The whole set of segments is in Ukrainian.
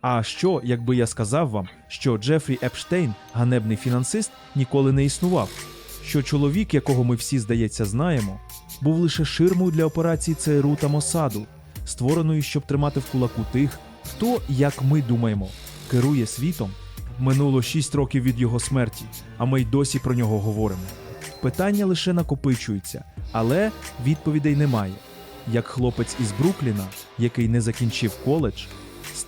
А що, якби я сказав вам, що Джефрі Епштейн, ганебний фінансист, ніколи не існував? Що чоловік, якого ми всі, здається, знаємо, був лише ширмою для операцій ЦРУ та Мосаду, створеної, щоб тримати в кулаку тих, хто, як ми думаємо, керує світом? Минуло шість років від його смерті, а ми й досі про нього говоримо. Питання лише накопичуються, але відповідей немає. Як хлопець із Брукліна, який не закінчив коледж,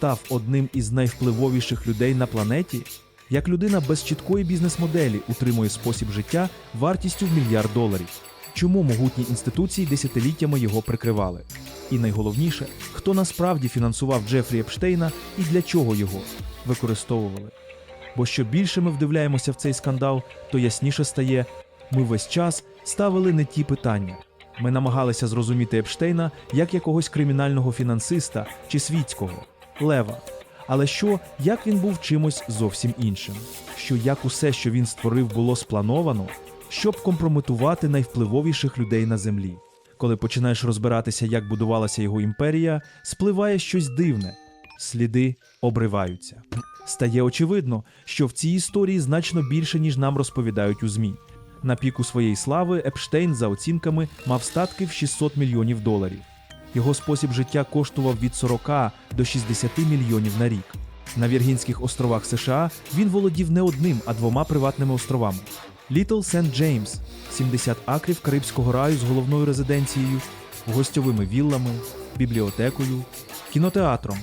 став одним із найвпливовіших людей на планеті, як людина без чіткої бізнес-моделі утримує спосіб життя вартістю в мільярд доларів. Чому могутні інституції десятиліттями його прикривали? І найголовніше, хто насправді фінансував Джефрі Епштейна і для чого його використовували? Бо що більше ми вдивляємося в цей скандал, то ясніше стає, ми весь час ставили не ті питання. Ми намагалися зрозуміти Епштейна як якогось кримінального фінансиста чи світського лева. Але що, як він був чимось зовсім іншим? Що як усе, що він створив, було сплановано, щоб компрометувати найвпливовіших людей на землі. Коли починаєш розбиратися, як будувалася його імперія, спливає щось дивне, сліди обриваються. Стає очевидно, що в цій історії значно більше, ніж нам розповідають у ЗМІ. На піку своєї слави Епштейн, за оцінками, мав статки в 600 мільйонів доларів. Його спосіб життя коштував від 40 до 60 мільйонів на рік. На Віргінських островах США він володів не одним, а двома приватними островами: Літл Сент Джеймс 70 акрів Карибського раю з головною резиденцією, гостьовими віллами, бібліотекою, кінотеатром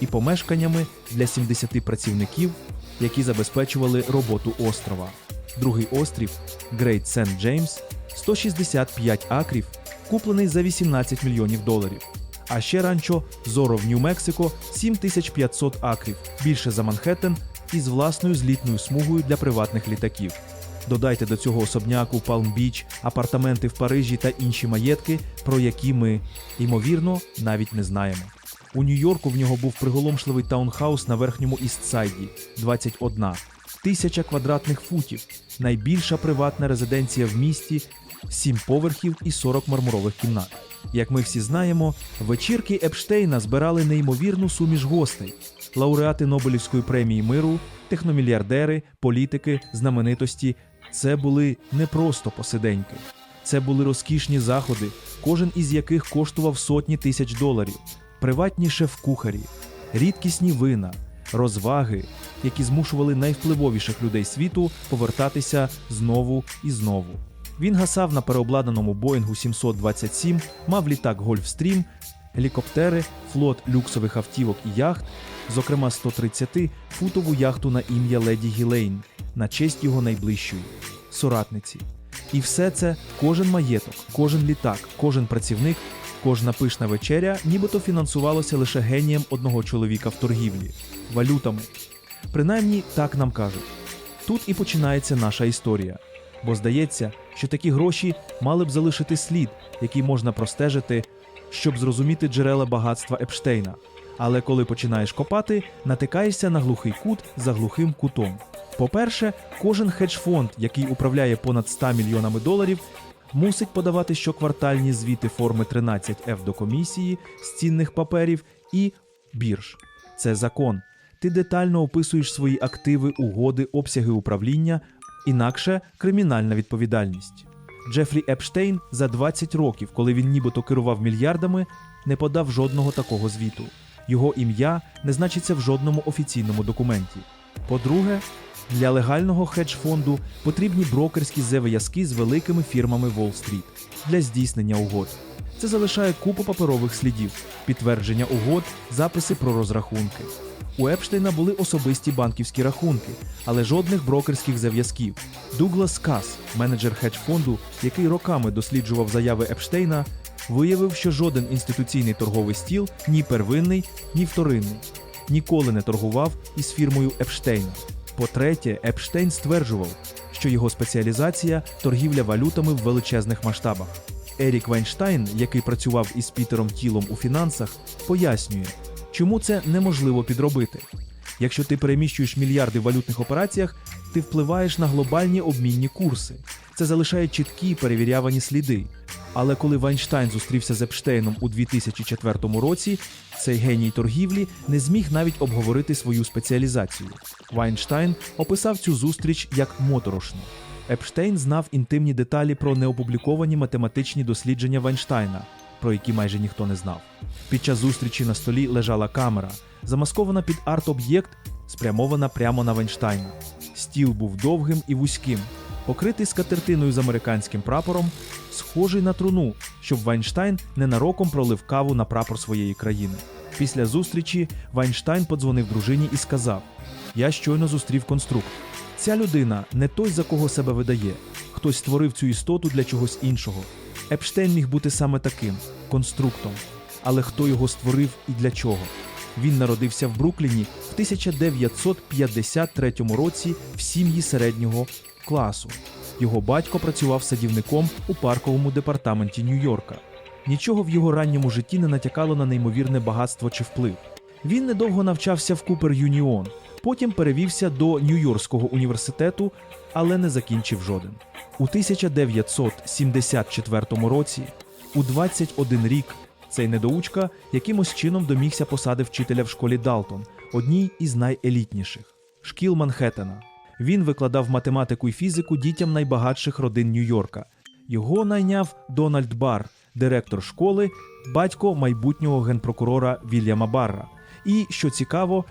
і помешканнями для 70 працівників, які забезпечували роботу острова. Другий острів Грейт Сент Джеймс 165 акрів, куплений за 18 мільйонів доларів. А ще ранчо Зоро в Нью-Мексико 7500 акрів, більше за Манхеттен із власною злітною смугою для приватних літаків. Додайте до цього особняку Палм-Біч, апартаменти в Парижі та інші маєтки, про які ми, ймовірно, навіть не знаємо. У Нью-Йорку в нього був приголомшливий таунхаус на верхньому Істсайді 21 тисяча квадратних футів, найбільша приватна резиденція в місті, 7 поверхів і 40 мармурових кімнат. Як ми всі знаємо, вечірки Епштейна збирали неймовірну суміш гостей: лауреати Нобелівської премії миру, техномільярдери, політики, знаменитості. Це були не просто посиденьки. Це були розкішні заходи, кожен із яких коштував сотні тисяч доларів, приватні шеф-кухарі, рідкісні вина, розваги, які змушували найвпливовіших людей світу повертатися знову і знову. Він гасав на переобладнаному Боїнгу 727, мав літак Гольфстрім, гелікоптери, флот люксових автівок і яхт, зокрема 130-футову яхту на ім'я Леді Гілейн, на честь його найближчої соратниці. І все це кожен маєток, кожен літак, кожен працівник, кожна пишна вечеря нібито фінансувалося лише генієм одного чоловіка в торгівлі валютами. Принаймні так нам кажуть. Тут і починається наша історія. Бо здається, що такі гроші мали б залишити слід, який можна простежити, щоб зрозуміти джерела багатства Епштейна. Але коли починаєш копати, натикаєшся на глухий кут за глухим кутом. По-перше, кожен хедж-фонд, який управляє понад 100 мільйонами доларів, мусить подавати щоквартальні звіти форми 13F до комісії з цінних паперів і бірж. Це закон. Ти детально описуєш свої активи, угоди, обсяги управління, інакше кримінальна відповідальність. Джефрі Епштейн за 20 років, коли він нібито керував мільярдами, не подав жодного такого звіту. Його ім'я не значиться в жодному офіційному документі. По-друге, для легального хедж-фонду потрібні брокерські зв'язки з великими фірмами Уолл-стріт для здійснення угод. Це залишає купу паперових слідів, підтвердження угод, записи про розрахунки. У Епштейна були особисті банківські рахунки, але жодних брокерських зв'язків. Дуглас Кас, менеджер хедж-фонду, який роками досліджував заяви Епштейна, виявив, що жоден інституційний торговий стіл ні первинний, ні вторинний ніколи не торгував із фірмою Епштейна. По-третє, Епштейн стверджував, що його спеціалізація торгівля валютами в величезних масштабах. Ерік Вайнштайн, який працював із Пітером Тілом у фінансах, пояснює, чому це неможливо підробити. Якщо ти переміщуєш мільярди в валютних операціях, ти впливаєш на глобальні обмінні курси. Це залишає чіткі перевірявані сліди. Але коли Вайнштайн зустрівся з Епштейном у 2004 році, цей геній торгівлі не зміг навіть обговорити свою спеціалізацію. Вайнштайн описав цю зустріч як моторошну. Епштейн знав інтимні деталі про неопубліковані математичні дослідження Вайнштайна, про які майже ніхто не знав. Під час зустрічі на столі лежала камера, замаскована під арт-об'єкт, спрямована прямо на Вайнштайна. Стіл був довгим і вузьким, покритий скатертиною з американським прапором, схожий на труну, щоб Вайнштайн ненароком пролив каву на прапор своєї країни. Після зустрічі Вайнштайн подзвонив дружині і сказав: Я щойно зустрів конструкт. Ця людина не той, за кого себе видає. Хтось створив цю істоту для чогось іншого. Епштейн міг бути саме таким конструктом. Але хто його створив і для чого? Він народився в Брукліні в 1953 році в сім'ї середнього класу. Його батько працював садівником у парковому департаменті Нью-Йорка. Нічого в його ранньому житті не натякало на неймовірне багатство чи вплив. Він недовго навчався в Купер Юніон, потім перевівся до Нью-Йоркського університету, але не закінчив жоден. У 1974 році, у 21 рік, цей недоучка якимось чином домігся посади вчителя в школі Далтон, одній із найелітніших шкіл Манхеттена. Він викладав математику і фізику дітям найбагатших родин Нью-Йорка. Його найняв Дональд Бар, директор школи, батько майбутнього генпрокурора Вільяма Барра. І, що цікаво,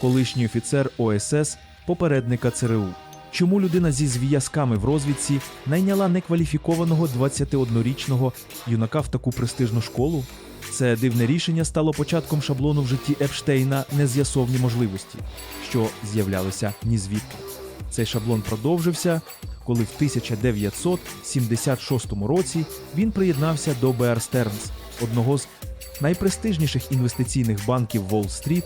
колишній офіцер ОСС, попередника ЦРУ. Чому людина зі зв'язками в розвідці найняла некваліфікованого 21-річного юнака в таку престижну школу? Це дивне рішення стало початком шаблону в житті Епштейна нез'ясовні можливості, що з'являлися ні звідки. Цей шаблон продовжився, коли в 1976 році він приєднався до Bear Stearns, одного з найпрестижніших інвестиційних банків Уолл-стріт,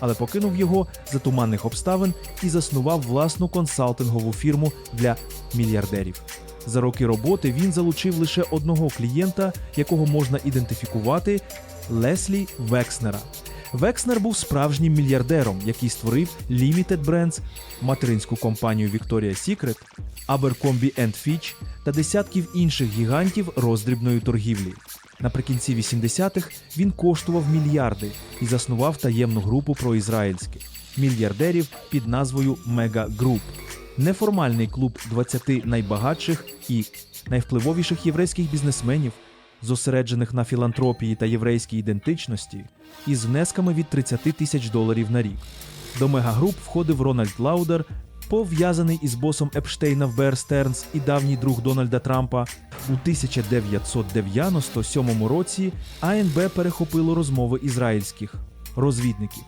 але покинув його за туманних обставин і заснував власну консалтингову фірму для мільярдерів. За роки роботи він залучив лише одного клієнта, якого можна ідентифікувати Леслі Векснера. Векснер був справжнім мільярдером, який створив Limited Brands, материнську компанію Victoria's Secret, Abercrombie Fitch та десятків інших гігантів роздрібної торгівлі. Наприкінці 80-х він коштував мільярди і заснував таємну групу проізраїльських мільярдерів під назвою Мега Груп. Неформальний клуб 20 найбагатших і найвпливовіших єврейських бізнесменів, зосереджених на філантропії та єврейській ідентичності, із внесками від 30 тисяч доларів на рік. До мегагруп входив Рональд Лаудер, пов'язаний із босом Епштейна Bear Stearns і давній друг Дональда Трампа. У 1997 році АНБ перехопило розмови ізраїльських розвідників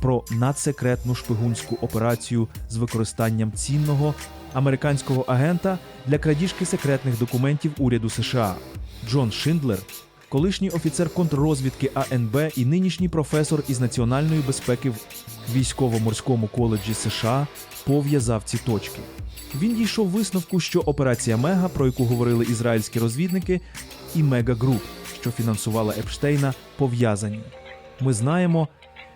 про надсекретну шпигунську операцію з використанням цінного американського агента для крадіжки секретних документів уряду США. Джон Шиндлер, колишній офіцер контррозвідки АНБ і нинішній професор із національної безпеки в військово-морському коледжі США, пов'язав ці точки. Він дійшов висновку, що операція Мега, про яку говорили ізраїльські розвідники, і Мега Груп, що фінансувала Епштейна, пов'язані. Ми знаємо,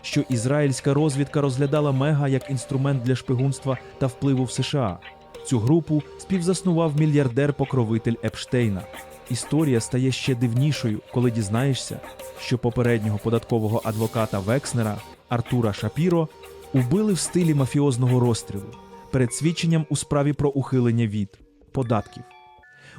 що ізраїльська розвідка розглядала Мега як інструмент для шпигунства та впливу в США. Цю групу співзаснував мільярдер-покровитель Епштейна. Історія стає ще дивнішою, коли дізнаєшся, що попереднього податкового адвоката Векснера Артура Шапіро убили в стилі мафіозного розстрілу перед свідченням у справі про ухилення від податків.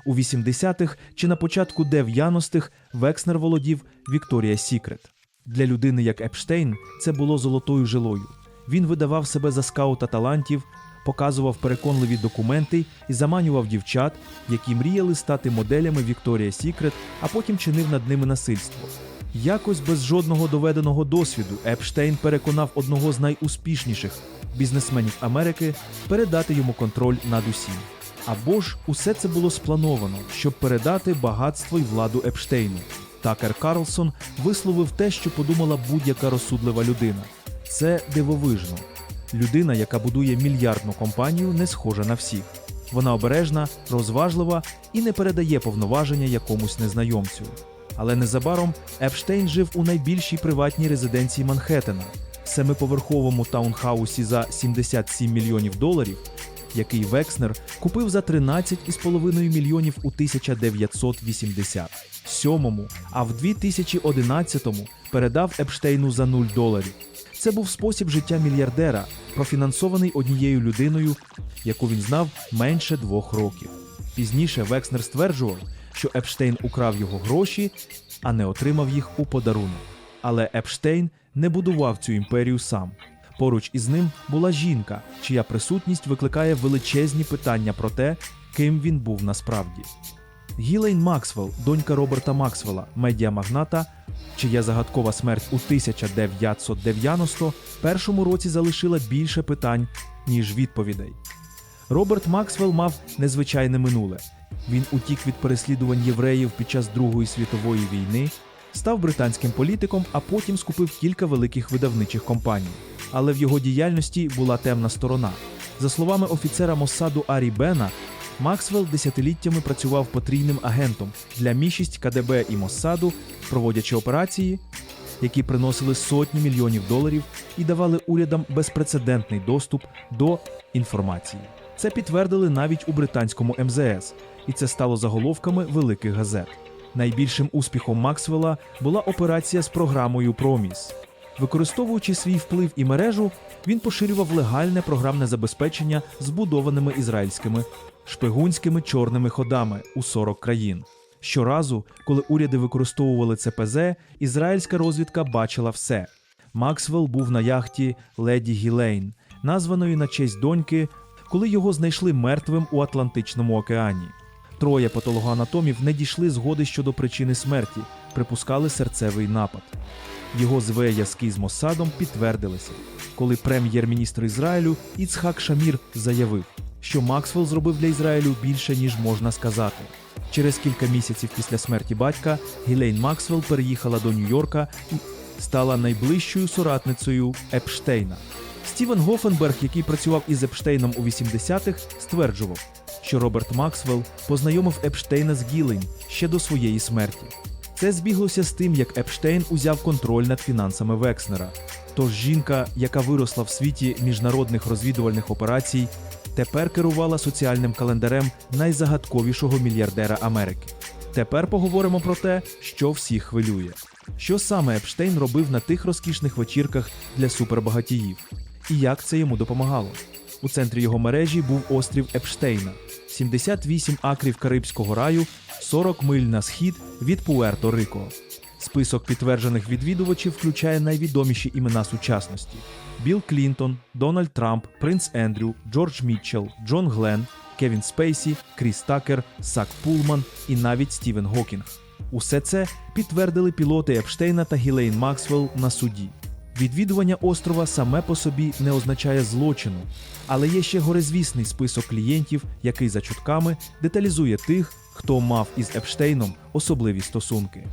У 80-х чи на початку 90-х Векснер володів Вікторія Сікрет. Для людини як Епштейн це було золотою жилою. Він видавав себе за скаута талантів, показував переконливі документи і заманював дівчат, які мріяли стати моделями Вікторія Сікрет, а потім чинив над ними насильство. Якось без жодного доведеного досвіду Епштейн переконав одного з найуспішніших бізнесменів Америки передати йому контроль над усім. Або ж усе це було сплановано, щоб передати багатство й владу Епштейну. Такер Карлсон висловив те, що подумала будь-яка розсудлива людина. Це дивовижно. Людина, яка будує мільярдну компанію, не схожа на всіх. Вона обережна, розважлива і не передає повноваження якомусь незнайомцю. Але незабаром Епштейн жив у найбільшій приватній резиденції Манхеттена, семиповерховому таунхаусі за 77 мільйонів доларів, який Векснер купив за 13,5 мільйонів у 1987-му, а в 2011-му передав Епштейну за 0 доларів. Це був спосіб життя мільярдера, профінансований однією людиною, яку він знав менше двох років. Пізніше Векснер стверджував, що Епштейн украв його гроші, а не отримав їх у подарунок. Але Епштейн не будував цю імперію сам. Поруч із ним була жінка, чия присутність викликає величезні питання про те, ким він був насправді. Гілейн Максвелл, донька Роберта Максвелла, медіамагната, чия загадкова смерть у 1991 році залишила більше питань, ніж відповідей. Роберт Максвелл мав незвичайне минуле. Він утік від переслідувань євреїв під час Другої світової війни, став британським політиком, а потім скупив кілька великих видавничих компаній. Але в його діяльності була темна сторона. За словами офіцера Моссаду Арі Бена, Максвелл десятиліттями працював потрійним агентом для Мі-6 КДБ і Моссаду, проводячи операції, які приносили сотні мільйонів доларів і давали урядам безпрецедентний доступ до інформації. Це підтвердили навіть у британському МЗС, і це стало заголовками великих газет. Найбільшим успіхом Максвелла була операція з програмою Проміс. Використовуючи свій вплив і мережу, він поширював легальне програмне забезпечення збудованими ізраїльськими шпигунськими чорними ходами у 40 країн. Щоразу, коли уряди використовували ЦПЗ, ізраїльська розвідка бачила все. Максвелл був на яхті Леді Гілейн, названої на честь доньки, коли його знайшли мертвим у Атлантичному океані. Троє патологоанатомів не дійшли згоди щодо причини смерті, припускали серцевий напад. Його зв'язки з Моссадом підтвердилися, коли прем'єр-міністр Ізраїлю Іцхак Шамір заявив, що Максвелл зробив для Ізраїлю більше, ніж можна сказати. Через кілька місяців після смерті батька Гілейн Максвелл переїхала до Нью-Йорка і стала найближчою соратницею Епштейна. Стівен Гофенберг, який працював із Епштейном у 80-х, стверджував, що Роберт Максвелл познайомив Епштейна з Гілейн ще до своєї смерті. Це збіглося з тим, як Епштейн узяв контроль над фінансами Векснера. Тож жінка, яка виросла в світі міжнародних розвідувальних операцій, тепер керувала соціальним календарем найзагадковішого мільярдера Америки. Тепер поговоримо про те, що всіх хвилює. Що саме Епштейн робив на тих розкішних вечірках для супербагатіїв, і як це йому допомагало. У центрі його мережі був острів Епштейна, 78 акрів Карибського раю, 40 миль на схід від Пуерто-Рико. Список підтверджених відвідувачів включає найвідоміші імена сучасності: Білл Клінтон, Дональд Трамп, Принц Ендрю, Джордж Мітчелл, Джон Гленн, Кевін Спейсі, Кріс Такер, Сак Пулман і навіть Стівен Гокінг. Усе це підтвердили пілоти Епштейна та Гілейн Максвелл на суді. Відвідування острова саме по собі не означає злочину, але є ще горизвісний список клієнтів, який за чутками деталізує тих, хто мав із Епштейном особливі стосунки.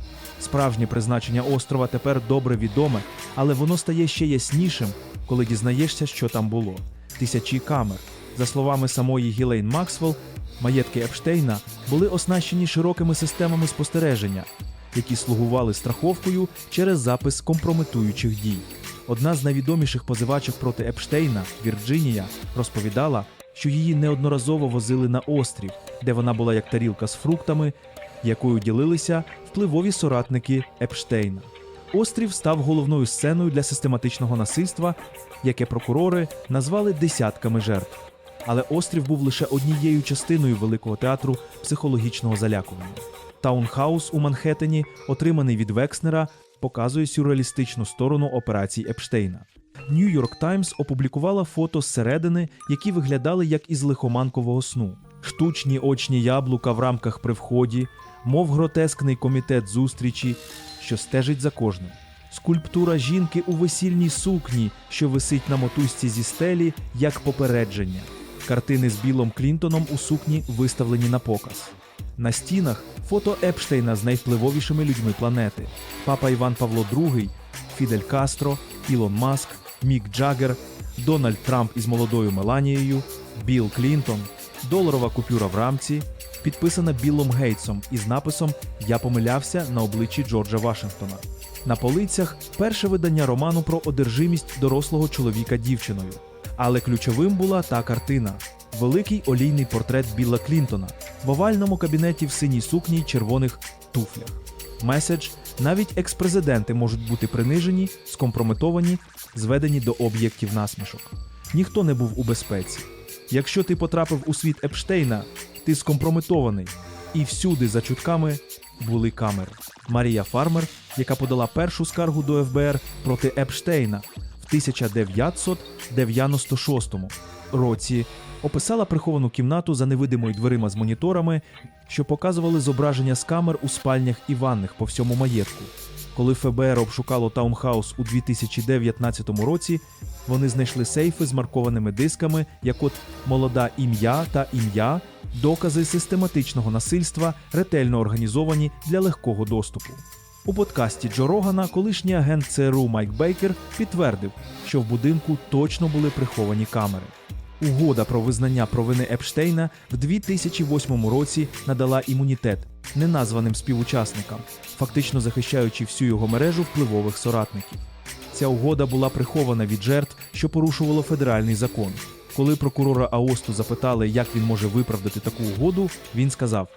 Справжнє призначення острова тепер добре відоме, але воно стає ще яснішим, коли дізнаєшся, що там було. Тисячі камер. За словами самої Гілейн Максвелл, маєтки Епштейна були оснащені широкими системами спостереження, які слугували страховкою через запис компрометуючих дій. Одна з найвідоміших позивачок проти Епштейна, Вірджинія, розповідала, що її неодноразово возили на острів, де вона була як тарілка з фруктами, якою ділилися впливові соратники Епштейна. Острів став головною сценою для систематичного насильства, яке прокурори назвали десятками жертв. Але острів був лише однією частиною великого театру психологічного залякування. Таунхаус у Манхеттені, отриманий від Векснера, показує сюрреалістичну сторону операцій Епштейна. Нью-Йорк Таймс опублікувала фото зсередини, які виглядали як із лихоманкового сну. Штучні очні яблука в рамках при вході, мов гротескний комітет зустрічі, що стежить за кожним. Скульптура жінки у весільній сукні, що висить на мотузці зі стелі, як попередження. Картини з Білом Клінтоном у сукні виставлені на показ. На стінах фото Епштейна з найвпливовішими людьми планети: Папа Іван Павло II, Фідель Кастро, Ілон Маск, Мік Джаггер, Дональд Трамп із молодою Меланією, Білл Клінтон, доларова купюра в рамці, підписана Біллом Гейтсом із написом Я помилявся на обличчі Джорджа Вашингтона. На полицях перше видання роману про одержимість дорослого чоловіка дівчиною. Але ключовим була та картина великий олійний портрет Білла Клінтона в овальному кабінеті в синій сукні й червоних туфлях. Меседж навіть експрезиденти можуть бути принижені, скомпрометовані, зведені до об'єктів насмішок. Ніхто не був у безпеці. Якщо ти потрапив у світ Епштейна, ти скомпрометований. І всюди за чутками були камери. Марія Фармер, яка подала першу скаргу до ФБР проти Епштейна в 1996 році, описала приховану кімнату за невидимою дверима з моніторами, що показували зображення з камер у спальнях і ванних по всьому маєтку. Коли ФБР обшукало таунхаус у 2019 році, вони знайшли сейфи з маркованими дисками, як от молода ім'я та ім'я, докази систематичного насильства, ретельно організовані для легкого доступу. У подкасті Джо Рогана колишній агент ЦРУ Майк Бейкер підтвердив, що в будинку точно були приховані камери. Угода про визнання провини Епштейна в 2008 році надала імунітет неназваним співучасникам, фактично захищаючи всю його мережу впливових соратників. Ця угода була прихована від жертв, що порушувало федеральний закон. Коли прокурора Аосту запитали, як він може виправдати таку угоду, він сказав: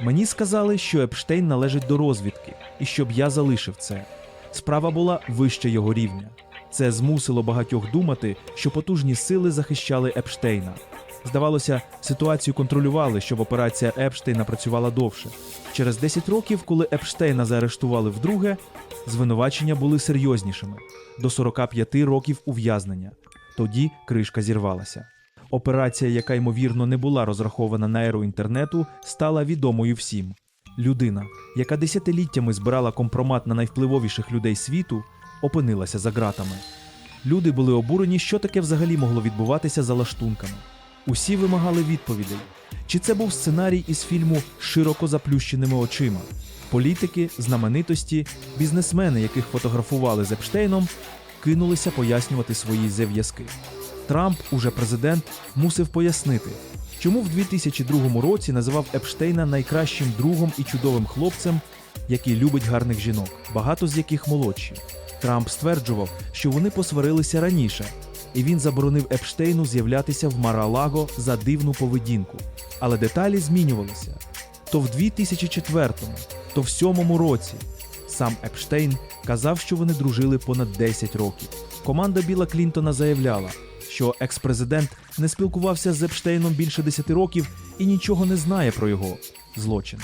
Мені сказали, що Епштейн належить до розвідки, і щоб я залишив це. Справа була вище його рівня. Це змусило багатьох думати, що потужні сили захищали Епштейна. Здавалося, ситуацію контролювали, щоб операція Епштейна працювала довше. Через 10 років, коли Епштейна заарештували вдруге, звинувачення були серйознішими до 45 років ув'язнення. Тоді кришка зірвалася. Операція, яка ймовірно не була розрахована на еру інтернету, стала відомою всім. Людина, яка десятиліттями збирала компромат на найвпливовіших людей світу, опинилася за ґратами. Люди були обурені, що таке взагалі могло відбуватися за лаштунками. Усі вимагали відповідей. Чи це був сценарій із фільму широко заплющеними очима? Політики, знаменитості, бізнесмени, яких фотографували з Епштейном, кинулися пояснювати свої зв'язки. Трамп, уже президент, мусив пояснити, чому в 2002 році називав Епштейна найкращим другом і чудовим хлопцем, який любить гарних жінок, багато з яких молодші. Трамп стверджував, що вони посварилися раніше, і він заборонив Епштейну з'являтися в Маралаго за дивну поведінку. Але деталі змінювалися то в 2004-му, то в 2007 році. Сам Епштейн казав, що вони дружили понад 10 років. Команда Біла Клінтона заявляла, що екс-президент не спілкувався з Епштейном більше 10 років і нічого не знає про його злочини.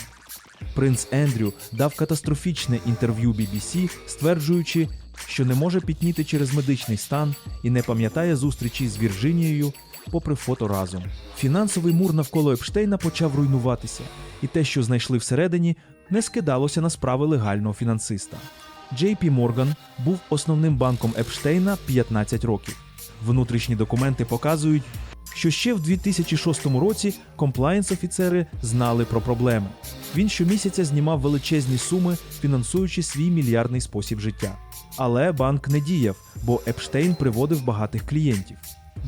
Принц Ендрю дав катастрофічне інтерв'ю BBC, стверджуючи, що не може пітніти через медичний стан і не пам'ятає зустрічі з Вірджинією, попри фото разом. Фінансовий мур навколо Епштейна почав руйнуватися, і те, що знайшли всередині, не скидалося на справи легального фінансиста. JP Morgan був основним банком Епштейна 15 років. Внутрішні документи показують, що ще в 2006 році комплаєнс-офіцери знали про проблеми. Він щомісяця знімав величезні суми, фінансуючи свій мільярдний спосіб життя. Але банк не діяв, бо Епштейн приводив багатих клієнтів.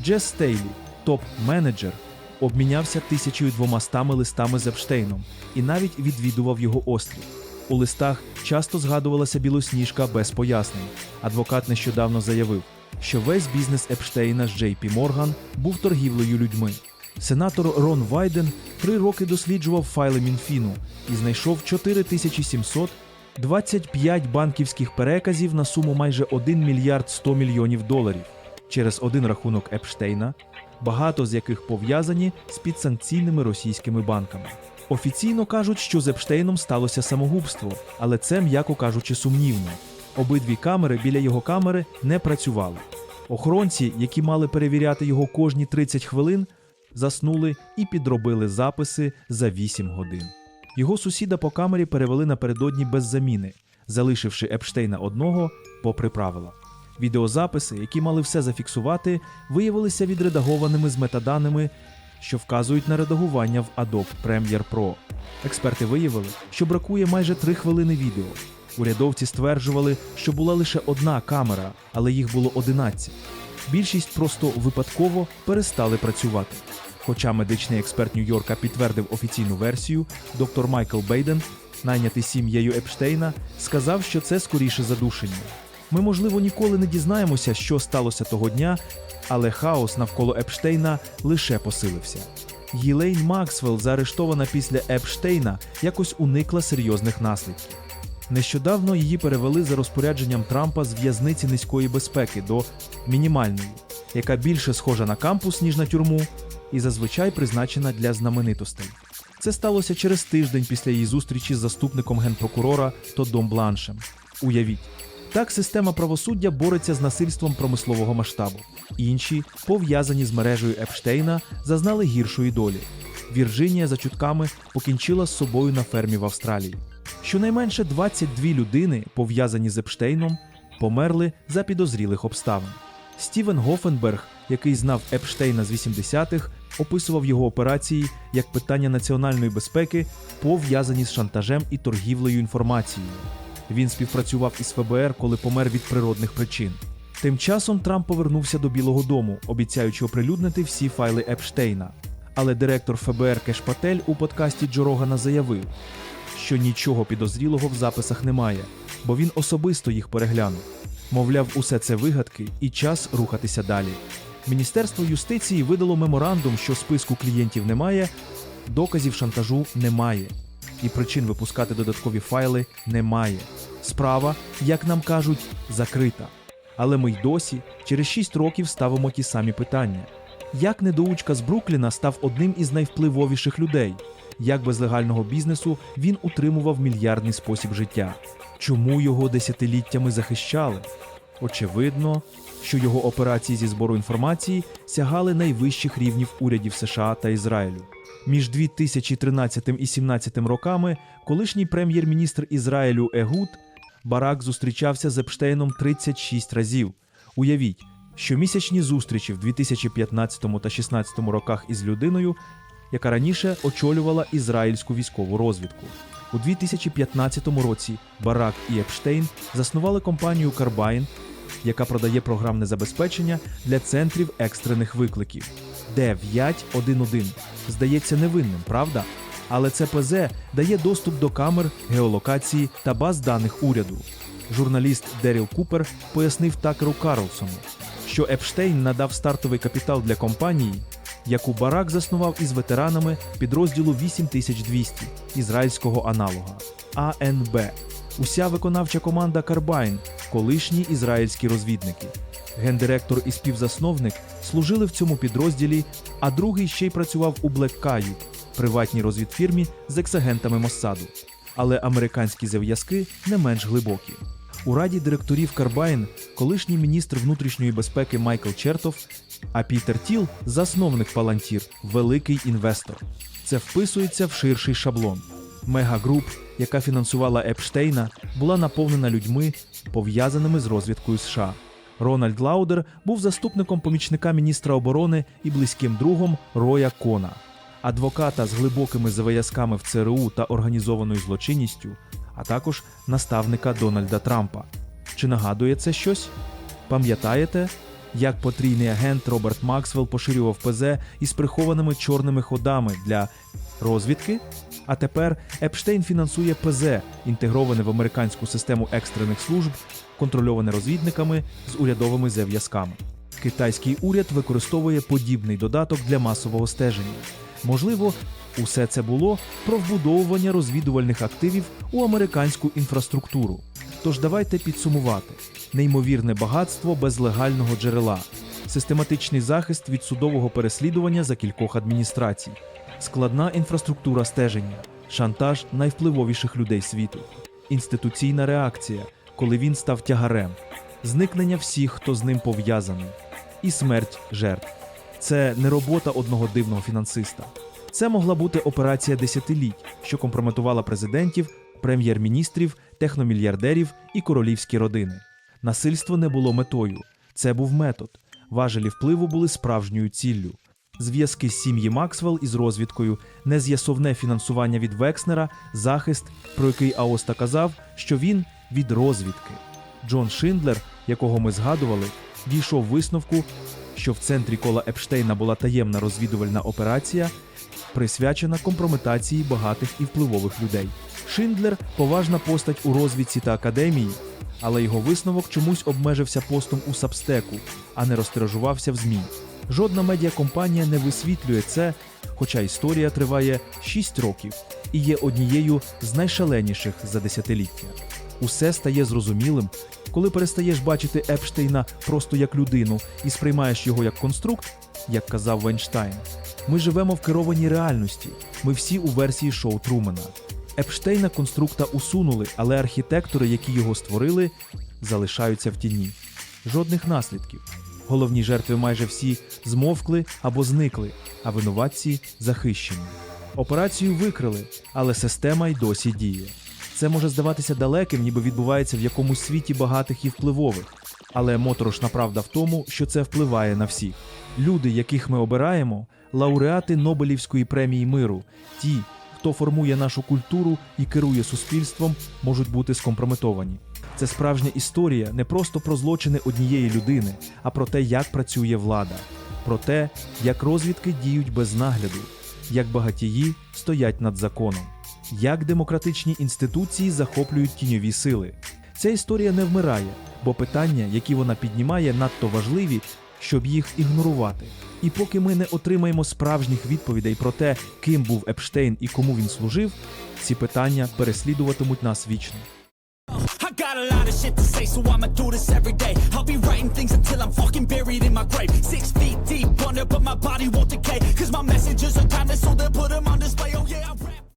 Джес Стейлі, топ-менеджер, обмінявся 1200 листами з Епштейном і навіть відвідував його острів. У листах часто згадувалася білосніжка без пояснень. Адвокат нещодавно заявив, що весь бізнес Епштейна з JP Morgan був торгівлею людьми. Сенатор Рон Вайден три роки досліджував файли Мінфіну і знайшов 4700 25 банківських переказів на суму майже 1 мільярд 100 мільйонів доларів через один рахунок Епштейна, багато з яких пов'язані з підсанкційними російськими банками. Офіційно кажуть, що з Епштейном сталося самогубство, але це, м'яко кажучи, сумнівно. Обидві камери біля його камери не працювали. Охоронці, які мали перевіряти його кожні 30 хвилин, заснули і підробили записи за 8 годин. Його сусіда по камері перевели напередодні без заміни, залишивши Епштейна одного попри правила. Відеозаписи, які мали все зафіксувати, виявилися відредагованими з метаданими, що вказують на редагування в Adobe Premiere Pro. Експерти виявили, що бракує майже 3 хвилини відео. Урядовці стверджували, що була лише одна камера, але їх було 11. Більшість просто випадково перестали працювати. Хоча медичний експерт Нью-Йорка підтвердив офіційну версію, доктор Майкл Бейден, найнятий сім'єю Епштейна, сказав, що це скоріше задушення. Ми, можливо, ніколи не дізнаємося, що сталося того дня, але хаос навколо Епштейна лише посилився. Гілейн Максвелл, заарештована після Епштейна, якось уникла серйозних наслідків. Нещодавно її перевели за розпорядженням Трампа з в'язниці низької безпеки до мінімальної, яка більше схожа на кампус, ніж на тюрму, і зазвичай призначена для знаменитостей. Це сталося через тиждень після її зустрічі з заступником генпрокурора Тодом Бланшем. Уявіть, так система правосуддя бореться з насильством промислового масштабу. Інші, пов'язані з мережею Епштейна, зазнали гіршої долі. Вірджинія за чутками покінчила з собою на фермі в Австралії. Щонайменше 22 людини, пов'язані з Епштейном, померли за підозрілих обставин. Стівен Гофенберг, який знав Епштейна з 80-х, описував його операції як питання національної безпеки, пов'язані з шантажем і торгівлею інформацією. Він співпрацював із ФБР, коли помер від природних причин. Тим часом Трамп повернувся до Білого Дому, обіцяючи оприлюднити всі файли Епштейна. Але директор ФБР Кеш Патель у подкасті Джо Рогана заявив, що нічого підозрілого в записах немає, бо він особисто їх переглянув. Мовляв, усе це вигадки і час рухатися далі. Міністерство юстиції видало меморандум, що списку клієнтів немає, доказів шантажу немає, і причин випускати додаткові файли немає. Справа, як нам кажуть, закрита. Але ми й досі через 6 років ставимо ті самі питання. Як недоучка з Брукліна став одним із найвпливовіших людей? Як без легального бізнесу він утримував мільярдний спосіб життя? Чому його десятиліттями захищали? Очевидно, що його операції зі збору інформації сягали найвищих рівнів урядів США та Ізраїлю. Між 2013 і 2017 роками колишній прем'єр-міністр Ізраїлю Егуд Барак зустрічався з Епштейном 36 разів. Уявіть, щомісячні зустрічі в 2015 та 2016 роках із людиною, яка раніше очолювала ізраїльську військову розвідку. У 2015 році Барак і Епштейн заснували компанію Карбайн, яка продає програмне забезпечення для центрів екстрених викликів. Д511 здається невинним, правда? Але це ПЗ дає доступ до камер, геолокації та баз даних уряду. Журналіст Деріл Купер пояснив Такеру Карлсону, що Епштейн надав стартовий капітал для компанії, яку Барак заснував із ветеранами підрозділу 8200 ізраїльського аналога АНБ. Уся виконавча команда Карбайн, колишні ізраїльські розвідники. Гендиректор і співзасновник служили в цьому підрозділі, а другий ще й працював у Black приватній розвідфірмі з ексагентами Моссаду. Але американські зв'язки не менш глибокі. У раді директорів Карбайн колишній міністр внутрішньої безпеки Майкл Чертов, а Пітер Тіл засновник Палантір, великий інвестор. Це вписується в ширший шаблон. Мегагруп, яка фінансувала Епштейна, була наповнена людьми, пов'язаними з розвідкою США. Рональд Лаудер був заступником помічника міністра оборони і близьким другом Роя Кона, адвоката з глибокими зав'язками в ЦРУ та організованою злочинністю, а також наставника Дональда Трампа. Чи нагадує це щось? Пам'ятаєте, як потрійний агент Роберт Максвелл поширював ПЗ із прихованими чорними ходами для розвідки? А тепер Епштейн фінансує ПЗ, інтегроване в американську систему екстрених служб, контрольоване розвідниками з урядовими зв'язками. Китайський уряд використовує подібний додаток для масового стеження. Можливо, усе це було про вбудовування розвідувальних активів у американську інфраструктуру. Тож давайте підсумувати: неймовірне багатство без легального джерела, систематичний захист від судового переслідування за кількох адміністрацій, складна інфраструктура стеження, шантаж найвпливовіших людей світу, інституційна реакція, коли він став тягарем, зникнення всіх, хто з ним пов'язаний, і смерть жертв. Це не робота одного дивного фінансиста. Це могла бути операція десятиліть, що компрометувала президентів, прем'єр-міністрів, техномільярдерів і королівські родини. Насильство не було метою, це був метод. Важелі впливу були справжньою ціллю. Зв'язки сім'ї Максвелл із розвідкою, нез'ясовне фінансування від Векснера, захист, про який Аоста казав, що він від розвідки. Джон Шиндлер, якого ми згадували, дійшов висновку, що в центрі кола Епштейна була таємна розвідувальна операція, присвячена компрометації багатих і впливових людей. Шиндлер поважна постать у розвідці та академії, але його висновок чомусь обмежився постом у Сабстеку, а не розтиражувався в ЗМІ. Жодна медіакомпанія не висвітлює це, хоча історія триває 6 років і є однією з найшаленіших за десятиліття. Усе стає зрозумілим, коли перестаєш бачити Епштейна просто як людину і сприймаєш його як конструкт, як казав Вайнштайн. Ми живемо в керованій реальності. Ми всі у версії шоу Трумена. Епштейна конструкта усунули, але архітектори, які його створили, залишаються в тіні. Жодних наслідків. Головні жертви майже всі змовкли або зникли, а винуватці захищені. Операцію викрили, але система й досі діє. Це може здаватися далеким, ніби відбувається в якомусь світі багатих і впливових. Але моторошна правда в тому, що це впливає на всіх. Люди, яких ми обираємо, лауреати Нобелівської премії миру, ті, хто формує нашу культуру і керує суспільством, можуть бути скомпрометовані. Це справжня історія не просто про злочини однієї людини, а про те, як працює влада, про те, як розвідки діють без нагляду, як багатії стоять над законом, як демократичні інституції захоплюють тіньові сили. Ця історія не вмирає, бо питання, які вона піднімає, надто важливі, щоб їх ігнорувати. І поки ми не отримаємо справжніх відповідей про те, ким був Епштейн і кому він служив, ці питання переслідуватимуть нас вічно.